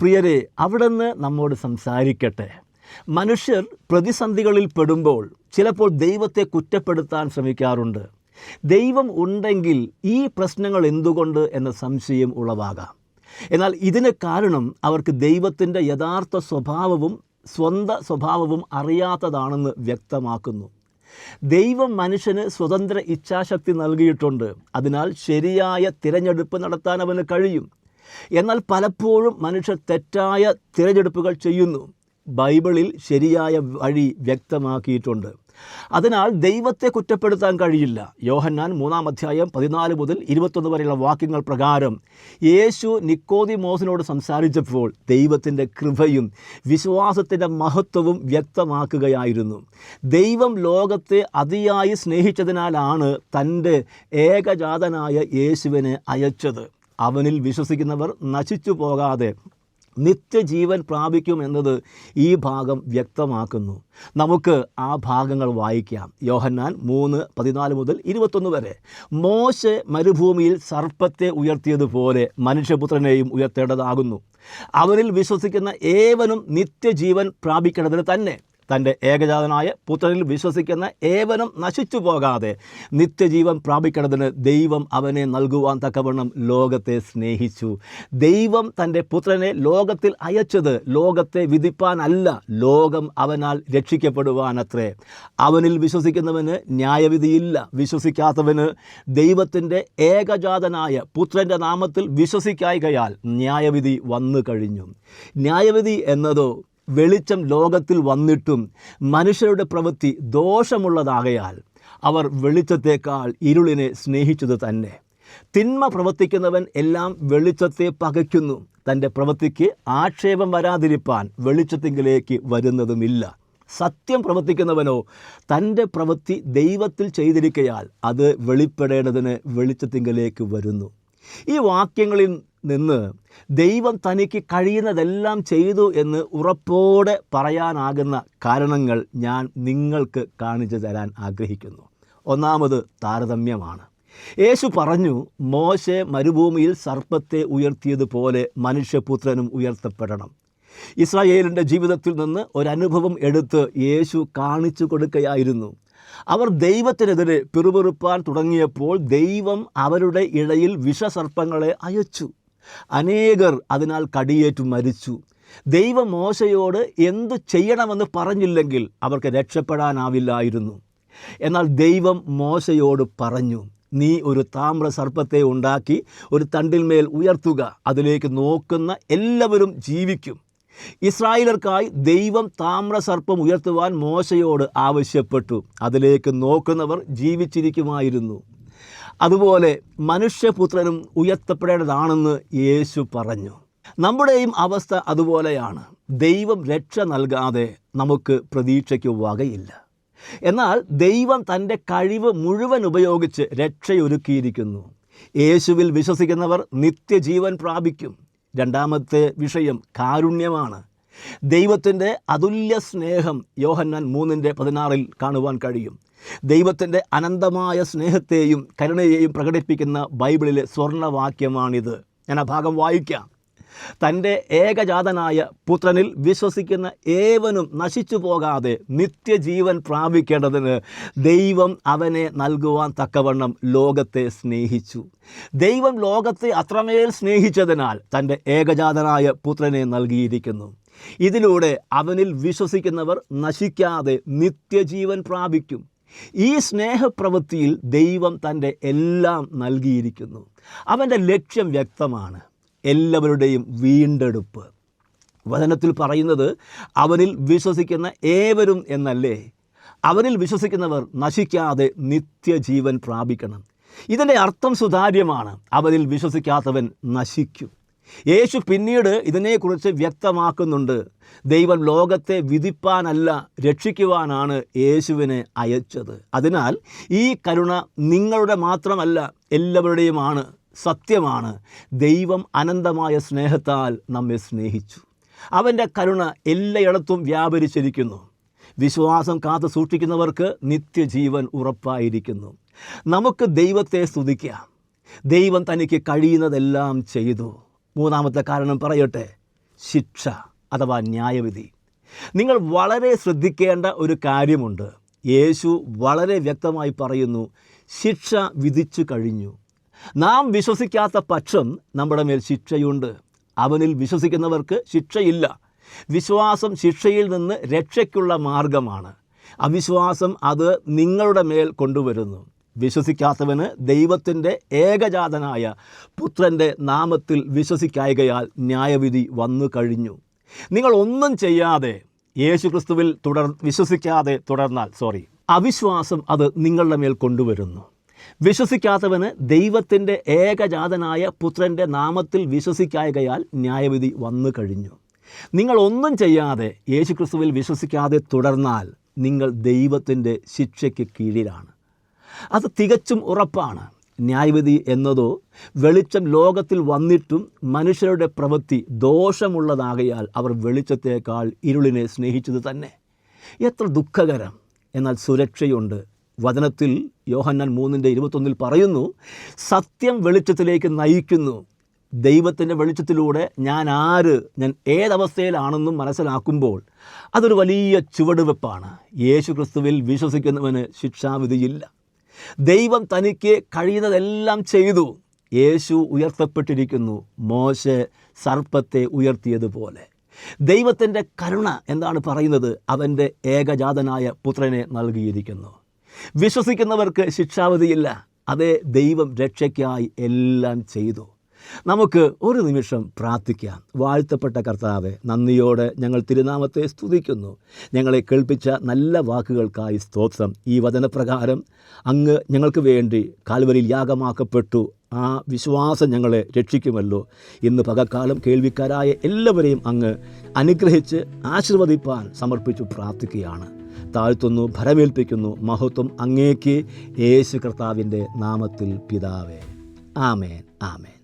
പ്രിയരെ അവിടുന്ന് നമ്മോട് സംസാരിക്കട്ടെ. മനുഷ്യർ പ്രതിസന്ധികളിൽ പെടുമ്പോൾ ചിലപ്പോൾ ദൈവത്തെ കുറ്റപ്പെടുത്താൻ ശ്രമിക്കാറുണ്ട്. ദൈവം ഉണ്ടെങ്കിൽ ഈ പ്രശ്നങ്ങൾ എന്തുകൊണ്ട് എന്ന സംശയം ഉളവാകാം. എന്നാൽ ഇതിന് കാരണം അവർക്ക് ദൈവത്തിന്റെ യഥാർത്ഥ സ്വഭാവവും സ്വന്ത സ്വഭാവവും അറിയാത്തതാണെന്ന് വ്യക്തമാക്കുന്നു. ദൈവം മനുഷ്യന് സ്വതന്ത്ര ഇച്ഛാശക്തി നൽകിയിട്ടുണ്ട്. അതിനാൽ ശരിയായ തിരഞ്ഞെടുപ്പ് നടത്താൻ അവന് കഴിയും. എന്നാൽ പലപ്പോഴും മനുഷ്യർ തെറ്റായ തിരഞ്ഞെടുപ്പുകൾ ചെയ്യുന്നു. ബൈബിളിൽ ശരിയായ വഴി വ്യക്തമാക്കിയിട്ടുണ്ട്. അതിനാൽ ദൈവത്തെ കുറ്റപ്പെടുത്താൻ കഴിയില്ല. യോഹന്നാൻ മൂന്നാം അധ്യായം പതിനാല് മുതൽ ഇരുപത്തൊന്ന് വരെയുള്ള വാക്യങ്ങൾ പ്രകാരം യേശു നിക്കോതി മോഹനോട് സംസാരിച്ചപ്പോൾ ദൈവത്തിന്റെ കൃപയും വിശ്വാസത്തിന്റെ മഹത്വവും വ്യക്തമാക്കുകയായിരുന്നു. ദൈവം ലോകത്തെ അതിയായി സ്നേഹിച്ചതിനാലാണ് തന്റെ ഏകജാതനായ യേശുവിനെ അയച്ചത്. അവനിൽ വിശ്വസിക്കുന്നവർ നശിച്ചു പോകാതെ നിത്യജീവൻ പ്രാപിക്കും എന്നത് ഈ ഭാഗം വ്യക്തമാക്കുന്നു. നമുക്ക് ആ ഭാഗങ്ങൾ വായിക്കാം. യോഹന്നാൻ മൂന്ന് പതിനാല് മുതൽ ഇരുപത്തൊന്ന് വരെ. മോശ മരുഭൂമിയിൽ സർപ്പത്തെ ഉയർത്തിയതുപോലെ മനുഷ്യപുത്രനെയും ഉയർത്തേണ്ടതാകുന്നു. അവനിൽ വിശ്വസിക്കുന്ന ഏവനും നിത്യജീവൻ പ്രാപിക്കേണ്ടതിന് തന്നെ. തന്റെ ഏകജാതനായ പുത്രനിൽ വിശ്വസിക്കുന്ന ഏവനും നശിച്ചു പോകാതെ നിത്യജീവൻ പ്രാപിക്കേണ്ടതിന് ദൈവം അവനെ നൽകുവാൻ തക്കവണ്ണം ലോകത്തെ സ്നേഹിച്ചു. ദൈവം തന്റെ പുത്രനെ ലോകത്തിൽ അയച്ചത് ലോകത്തെ വിധിപ്പാനല്ല ലോകം അവനാൽ രക്ഷിക്കപ്പെടുവാനത്രേ. അവനിൽ വിശ്വസിക്കുന്നവന് ന്യായവിധിയില്ല വിശ്വസിക്കാത്തവന് ദൈവത്തിന്റെ ഏകജാതനായ പുത്രന്റെ നാമത്തിൽ വിശ്വസിക്കായികയാൽ ന്യായവിധി വന്നു കഴിഞ്ഞു ന്യായവിധി എന്നതോ വെളിച്ചം ലോകത്തിൽ വന്നിട്ടും മനുഷ്യരുടെ പ്രവൃത്തി ദോഷമുള്ളതാകയാൽ അവർ വെളിച്ചത്തേക്കാൾ ഇരുളിനെ സ്നേഹിച്ചത് തന്നെ. തിന്മ പ്രവർത്തിക്കുന്നവൻ എല്ലാം വെളിച്ചത്തെ പകയ്ക്കുന്നു. തന്റെ പ്രവൃത്തിക്ക് ആക്ഷേപം വരാതിരിപ്പാൻ വെളിച്ചത്തിങ്കിലേക്ക് വരുന്നതുമില്ല. സത്യം പ്രവർത്തിക്കുന്നവനോ തന്റെ പ്രവൃത്തി ദൈവത്തിൽ ചെയ്തിരിക്കയാൽ അത് വെളിപ്പെടേണ്ടതിന് വെളിച്ചത്തിങ്കിലേക്ക് വരുന്നു. ഈ വാക്യങ്ങളിൽ നിന്ന് ദൈവം തനിക്ക് കഴിയുന്നതെല്ലാം ചെയ്തു എന്ന് ഉറപ്പോടെ പറയാനാകുന്ന കാരണങ്ങൾ ഞാൻ നിങ്ങൾക്ക് കാണിച്ചു തരാൻ ആഗ്രഹിക്കുന്നു. ഒന്നാമത് താരതമ്യമാണ്. യേശു പറഞ്ഞു മോശെ മരുഭൂമിയിൽ സർപ്പത്തെ ഉയർത്തിയതുപോലെ മനുഷ്യപുത്രനും ഉയർത്തപ്പെടണം. ഇസ്രായേലിന്റെ ജീവിതത്തിൽ നിന്ന് ഒരനുഭവം എടുത്ത് യേശു കാണിച്ചു കൊടുക്കുകയായിരുന്നു. അവർ ദൈവത്തിനെതിരെ പിറുപിറുപ്പാൻ തുടങ്ങിയപ്പോൾ ദൈവം അവരുടെ ഇടയിൽ വിഷസർപ്പങ്ങളെ അയച്ചു. അനേകർ അതിനാൽ കടിയേറ്റു മരിച്ചു. ദൈവം മോശയോട് എന്തു ചെയ്യണമെന്ന് പറഞ്ഞില്ലെങ്കിൽ അവർക്ക് രക്ഷപ്പെടാനാവില്ലായിരുന്നു. എന്നാൽ ദൈവം മോശയോട് പറഞ്ഞു നീ ഒരു താമ്ര സർപ്പത്തെ ഉണ്ടാക്കി ഒരു തണ്ടിന്മേൽ ഉയർത്തുക. അതിലേക്ക് നോക്കുന്ന എല്ലാവരും ജീവിക്കും. ഇസ്രായേലർക്കായി ദൈവം താമ്രസർപ്പം ഉയർത്തുവാൻ മോശയോട് ആവശ്യപ്പെട്ടു. അതിലേക്ക് നോക്കുന്നവർ ജീവിച്ചിരിക്കുമായിരുന്നു. അതുപോലെ മനുഷ്യപുത്രനും ഉയർത്തപ്പെടേണ്ടതാണെന്ന് യേശു പറഞ്ഞു. നമ്മുടെയും അവസ്ഥ അതുപോലെയാണ്. ദൈവം രക്ഷ നൽകാതെ നമുക്ക് പ്രതീക്ഷയ്ക്ക് വകയില്ല. എന്നാൽ ദൈവം തന്റെ കഴിവ് മുഴുവൻ ഉപയോഗിച്ച് രക്ഷയൊരുക്കിയിരിക്കുന്നു. യേശുവിൽ വിശ്വസിക്കുന്നവർ നിത്യജീവൻ പ്രാപിക്കും. രണ്ടാമത്തെ വിഷയം കാരുണ്യമാണ്. ദൈവത്തിന്റെ അതുല്യ സ്നേഹം യോഹന്നാൻ മൂന്നിന്റെ പതിനാറിൽ കാണുവാൻ കഴിയും. ദൈവത്തിന്റെ അനന്തമായ സ്നേഹത്തെയും കരുണയെയും പ്രകടിപ്പിക്കുന്ന ബൈബിളിലെ സ്വർണവാക്യമാണിത്. ഞാൻ ആ ഭാഗം വായിക്കാം. തന്റെ ഏകജാതനായ പുത്രനിൽ വിശ്വസിക്കുന്ന ഏവനും നശിച്ചു പോകാതെ നിത്യജീവൻ പ്രാപിക്കേണ്ടതിന് ദൈവം അവനെ നൽകുവാൻ തക്കവണ്ണം ലോകത്തെ സ്നേഹിച്ചു. ദൈവം ലോകത്തെ അത്രമേൽ സ്നേഹിച്ചതിനാൽ തന്റെ ഏകജാതനായ പുത്രനെ നൽകിയിരിക്കുന്നു. ഇതിലൂടെ അവനിൽ വിശ്വസിക്കുന്നവർ നശിക്കാതെ നിത്യജീവൻ പ്രാപിക്കും. ഈ സ്നേഹപ്രവൃത്തിയിൽ ദൈവം തന്റെ എല്ലാം നൽകിയിരിക്കുന്നു. അവന്റെ ലക്ഷ്യം വ്യക്തമാണ്. എല്ലാവരുടെയും വീണ്ടെടുപ്പ്. വചനത്തിൽ പറയുന്നത് അവനിൽ വിശ്വസിക്കുന്ന ഏവരും എന്നല്ലേ? അവനിൽ വിശ്വസിക്കുന്നവർ നശിക്കാതെ നിത്യജീവൻ പ്രാപിക്കണം. ഇതിന്റെ അർത്ഥം സുതാര്യമാണ്. അവനിൽ വിശ്വസിക്കാത്തവൻ നശിക്കും. യേശു പിന്നീട് ഇതിനെക്കുറിച്ച് വ്യക്തമാക്കുന്നുണ്ട്. ദൈവം ലോകത്തെ വിധിപ്പാനല്ല രക്ഷിക്കുവാനാണ് യേശുവിനെ അയച്ചത്. അതിനാൽ ഈ കരുണ നിങ്ങളുടെ മാത്രമല്ല എല്ലാവരുടെയുമാണ്. സത്യമാണ്. ദൈവം അനന്തമായ സ്നേഹത്താൽ നമ്മെ സ്നേഹിച്ചു. അവന്റെ കരുണ എല്ലായിടത്തും വ്യാപരിച്ചിരിക്കുന്നു. വിശ്വാസം കാത്തു സൂക്ഷിക്കുന്നവർക്ക് നിത്യജീവൻ ഉറപ്പായിരിക്കുന്നു. നമുക്ക് ദൈവത്തെ സ്തുതിക്കാം. ദൈവം തനിക്ക് കഴിയുന്നതെല്ലാം ചെയ്തു. മൂന്നാമത്തെ കാരണം പറയട്ടെ. ശിക്ഷ അഥവാ ന്യായവിധി. നിങ്ങൾ വളരെ ശ്രദ്ധിക്കേണ്ട ഒരു കാര്യമുണ്ട്. യേശു വളരെ വ്യക്തമായി പറയുന്നു ശിക്ഷ വിധിച്ചു കഴിഞ്ഞു. നാം വിശ്വസിക്കാത്ത പക്ഷം നമ്മുടെ മേൽ ശിക്ഷയുണ്ട്. അവനിൽ വിശ്വസിക്കുന്നവർക്ക് ശിക്ഷയില്ല. വിശ്വാസം ശിക്ഷയിൽ നിന്ന് രക്ഷയ്ക്കുള്ള മാർഗമാണ്. അവിശ്വാസം അത് നിങ്ങളുടെ മേൽ കൊണ്ടുവരുന്നു. വിശ്വസിക്കാത്തവന് ദൈവത്തിന്റെ ഏകജാതനായ പുത്രന്റെ നാമത്തിൽ വിശ്വസിക്കായകയാൽ ന്യായവിധി വന്നു കഴിഞ്ഞു. നിങ്ങൾ ഒന്നും ചെയ്യാതെ യേശു ക്രിസ്തുവിൽ തുടർ വിശ്വസിക്കാതെ തുടർന്നാൽ സോറി അവിശ്വാസം അത് നിങ്ങളുടെ മേൽ കൊണ്ടുവരുന്നു. വിശ്വസിക്കാത്തവന് ദൈവത്തിന്റെ ഏകജാതനായ പുത്രന്റെ നാമത്തിൽ വിശ്വസിക്കായകയാൽ ന്യായവിധി വന്നു കഴിഞ്ഞു. നിങ്ങൾ ഒന്നും ചെയ്യാതെ യേശുക്രിസ്തുവിൽ വിശ്വസിക്കാതെ തുടർന്നാൽ നിങ്ങൾ ദൈവത്തിന്റെ ശിക്ഷയ്ക്ക് കീഴിലാണ്. അത് തികച്ചും ഉറപ്പാണ്. ന്യായവിധി എന്നതോ വെളിച്ചം ലോകത്തിൽ വന്നിട്ടും മനുഷ്യരുടെ പ്രവൃത്തി ദോഷമുള്ളതാകയാൽ അവർ വെളിച്ചത്തേക്കാൾ ഇരുളിനെ സ്നേഹിച്ചത് തന്നെ. എത്ര ദുഃഖകരം. എന്നാൽ സുരക്ഷയുണ്ട്. വചനത്തിൽ യോഹന്നാൻ മൂന്നിന്റെ ഇരുപത്തൊന്നിൽ പറയുന്നു സത്യം വെളിച്ചത്തിലേക്ക് നയിക്കുന്നു. ദൈവത്തിന്റെ വെളിച്ചത്തിലൂടെ ഞാൻ ആര് ഞാൻ ഏതവസ്ഥയിലാണെന്നും മനസ്സിലാക്കുമ്പോൾ അതൊരു വലിയ ചുവടുവെപ്പാണ്. യേശു ക്രിസ്തുവിൽ വിശ്വസിക്കുന്നവന് ശിക്ഷാവിധിയില്ല. ദൈവം തനിക്ക് കഴിയുന്നതെല്ലാം ചെയ്തു. യേശു ഉയർത്തപ്പെട്ടിരിക്കുന്നു. മോശ സർപ്പത്തെ ഉയർത്തിയതുപോലെ. ദൈവത്തിന്റെ കരുണ എന്താണ് പറയുന്നത്? അവന്റെ ഏകജാതനായ പുത്രനെ നൽകിയിരിക്കുന്നു. വിശ്വസിക്കുന്നവർക്ക് ശിക്ഷാവധിയില്ല. അതേ ദൈവം രക്ഷയ്ക്കായി എല്ലാം ചെയ്തു. നമുക്ക് ഒരു നിമിഷം പ്രാർത്ഥിക്കാം. വാഴ്ത്തപ്പെട്ട കർത്താവെ നന്ദിയോടെ ഞങ്ങൾ തിരുനാമത്തെ സ്തുതിക്കുന്നു. ഞങ്ങളെ കേൾപ്പിച്ച നല്ല വാക്കുകൾക്കായി സ്തോത്രം. ഈ വചനപ്രകാരം അങ്ങ് ഞങ്ങൾക്ക് വേണ്ടി കാൽവരിയിൽ യാഗമാക്കപ്പെട്ടു. ആ വിശ്വാസം ഞങ്ങളെ രക്ഷിക്കുമല്ലോ. ഇന്ന് പകക്കാലം കേൾവിക്കാരായ എല്ലാവരെയും അങ്ങ് അനുഗ്രഹിച്ച് ആശീർവദിപ്പാൻ സമർപ്പിച്ചു പ്രാർത്ഥിക്കുകയാണ്. താഴ്ത്തുന്നു ഭരമേൽപ്പിക്കുന്നു. മഹത്വം അങ്ങേക്ക് യേശു കർത്താവിന്റെ നാമത്തിൽ പിതാവേ. ആമേൻ ആമേൻ.